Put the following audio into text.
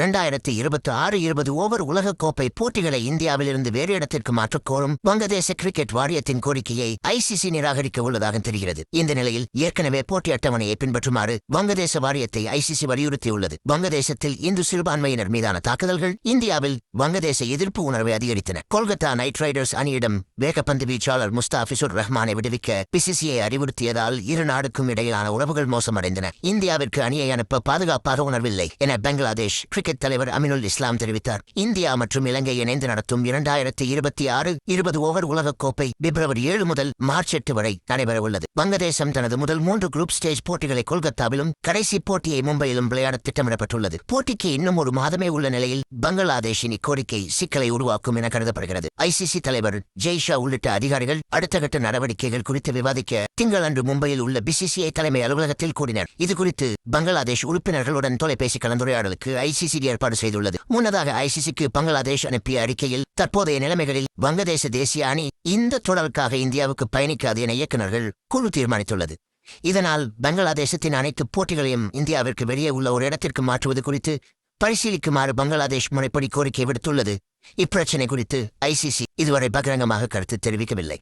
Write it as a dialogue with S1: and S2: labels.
S1: இரண்டாயிரத்தி இருபத்தி ஆறு இருபது ஓவர் உலகக்கோப்பை போட்டிகளை இந்தியாவிலிருந்து வேறு இடத்திற்கு மாற்றக் கோரும் வங்கதேச கிரிக்கெட் வாரியத்தின் கோரிக்கையை ஐசிசி நிராகரிக்க உள்ளதாக தெரிகிறது. இந்த நிலையில் ஏற்கனவே போட்டி அட்டவணையை பின்பற்றுமாறு வங்கதேச வாரியத்தை ஐசிசி வலியுறுத்தியுள்ளது. வங்கதேசத்தில் இந்து சிறுபான்மையினர் மீதான தாக்குதல்கள் இந்தியாவில் வங்கதேச எதிர்ப்பு உணர்வை அதிகரித்தன. கொல்கத்தா நைட் ரைடர்ஸ் அணியிடம் வேகப்பந்து வீச்சாளர் முஸ்தாபிசுர் ரஹ்மானை விடுவிக்க பிசிசிஐ அறிவுறுத்தியதால் இரு நாடுக்கும் இடையிலான உறவுகள் மோசமடைந்தன. இந்தியாவிற்கு அணியை அனுப்ப பாதுகாப்பாக உணர்வில்லை என பங்களாதேஷ் கிரிக்கெட் தலைவர் அமினுல் இஸ்லாம் தெரிவித்தார். இந்தியா மற்றும் இலங்கை இணைந்து நடத்தும் இரண்டாயிரத்தி இருபத்தி ஆறு இருபது ஓவர் உலகக்கோப்பை பிப்ரவரி ஏழு முதல் மார்ச் எட்டு வரை நடைபெறவுள்ளது. வங்கதேசம் தனது முதல் மூன்று குரூப் ஸ்டேஜ் போட்டிகளை கொல்கத்தாவிலும் கடைசி போட்டியை மும்பையிலும் விளையாட திட்டமிடப்பட்டுள்ளது. போட்டிக்கு இன்னும் ஒரு மாதமே உள்ள நிலையில் பங்களாதேஷின் இக்கோரிக்கை சிக்கலை உருவாக்கும் என கருதப்படுகிறது. ஐசிசி தலைவர் ஜெய்ஷா உள்ளிட்ட அதிகாரிகள் அடுத்த கட்ட நடவடிக்கைகள் குறித்து விவாதிக்க திங்களன்று மும்பையில் உள்ள பிசிசிஐ தலைமை அலுவலகத்தில் கூடினர். இதுகுறித்து பங்களாதேஷ் உறுப்பினர்களுடன் தொலைபேசி கலந்துரையாடலுக்கு ஐசிசி ஏற்பாடு செய்துள்ளது. முன்னதாக ஐசிசிக்கு பங்களாதேஷ் அனுப்பிய அறிக்கையில் தற்போதைய நிலைமைகளில் வங்கதேச தேசிய அணி இந்த தொடருக்காக இந்தியாவுக்கு பயணிக்காது என இயக்குநர்கள் குழு தீர்மானித்துள்ளது. இதனால் பங்களாதேசத்தின் அனைத்து போட்டிகளையும் இந்தியாவிற்கு வெளியே உள்ள ஒரு இடத்திற்கு மாற்றுவது குறித்து பரிசீலிக்குமாறு பங்களாதேஷ் முறைப்படி கோரிக்கை விடுத்துள்ளது. இப்பிரச்சினை குறித்து ஐசிசி இதுவரை பகிரங்கமாக கருத்து தெரிவிக்கவில்லை.